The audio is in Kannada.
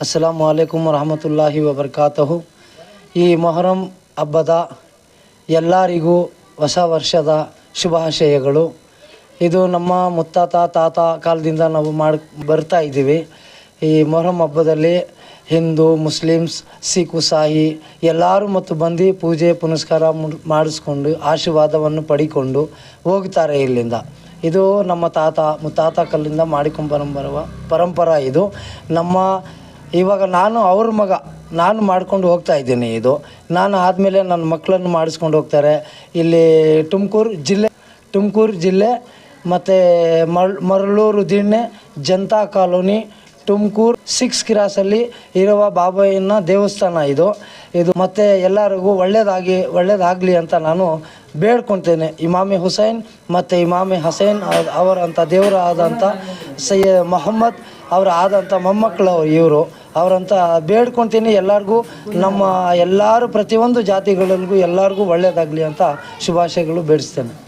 ಅಸ್ಸಲಾಮು ಅಲೈಕುಮ್ ವರಹಮತುಲ್ಲಾಹಿ ವಬರ್ಕಾತಹು ಈ ಮೊಹರಂ ಹಬ್ಬದ ಎಲ್ಲರಿಗೂ ಹೊಸ ವರ್ಷದ ಶುಭಾಶಯಗಳು. ಇದು ನಮ್ಮ ಮುತ್ತಾತ, ತಾತ ಕಾಲದಿಂದ ನಾವು ಮಾಡಿ, ಬರ್ತಾ ಇದ್ದೀವಿ. ಈ ಮೊಹರಂ ಹಬ್ಬದಲ್ಲಿ ಹಿಂದೂ, ಮುಸ್ಲಿಮ್ಸ್, ಸಿಖ್ ಸಾಹಿ ಎಲ್ಲರೂ ಮತ್ತು ಬಂದು ಪೂಜೆ, ಪುನಸ್ಕಾರ ಮುಡ್- ಮಾಡಿಸ್ಕೊಂಡು ಆಶೀರ್ವಾದವನ್ನು ಪಡಿಕೊಂಡು ಹೋಗ್ತಾರೆ ಇಲ್ಲಿಂದ. ಇದು ನಮ್ಮ ತಾತ, ಮುತ್ತಾತ ಕಲ್ಲಿಂದ ಮಾಡಿಕೊಂಬರುವ ಪರಂಪರ ಇದು. ನಮ್ಮ ಇವಾಗ ನಾನು ಅವ್ರ ಮಗ, ನಾನು ಮಾಡ್ಕೊಂಡು ಹೋಗ್ತಾ ಇದ್ದೀನಿ ಇದು. ನಾನು ಆದಮೇಲೆ ನನ್ನ ಮಕ್ಕಳನ್ನು ಮಾಡಿಸ್ಕೊಂಡು ಹೋಗ್ತಾರೆ. ಇಲ್ಲಿ ತುಮಕೂರು ಜಿಲ್ಲೆ ತುಮಕೂರು ಜಿಲ್ಲೆ, ಮತ್ತು ಮರ್ ಮರಳೂರು ದಿಣ್ಣೆ ಜನತಾ ಕಾಲೋನಿ ತುಮಕೂರು ಸಿಕ್ಸ್ ಕ್ರಾಸಲ್ಲಿ ಇರುವ ಬಾಬಯ್ಯನ ದೇವಸ್ಥಾನ ಇದು. ಇದು ಮತ್ತೆ ಎಲ್ಲರಿಗೂ ಒಳ್ಳೆಯದಾಗಿ ಒಳ್ಳೆಯದಾಗಲಿ ಅಂತ ನಾನು ಬೇಡ್ಕೊತೇನೆ. ಇಮಾಮಿ ಹುಸೈನ್ ಮತ್ತು ಇಮಾಮಿ ಹಸೈನ್ ಅವ್ರ- ಅವರಂಥ ದೇವರ ಆದಂಥ ಸಯ್ಯ ಮೊಹಮ್ಮದ್ ಅವರ ಆದಂಥ ಮೊಮ್ಮಕ್ಕಳು ಇವರು. ಅವರಂತ ಬೇಡ್ಕೊತೀನಿ ಎಲ್ಲರಿಗೂ. ನಮ್ಮ ಎಲ್ಲರೂ ಪ್ರತಿಯೊಂದು ಜಾತಿಗಳಿಗೂ ಎಲ್ಲರಿಗೂ ಒಳ್ಳೆಯದಾಗಲಿ ಅಂತ ಶುಭಾಶಯಗಳು ಬೇಡಿಸ್ತೇನೆ.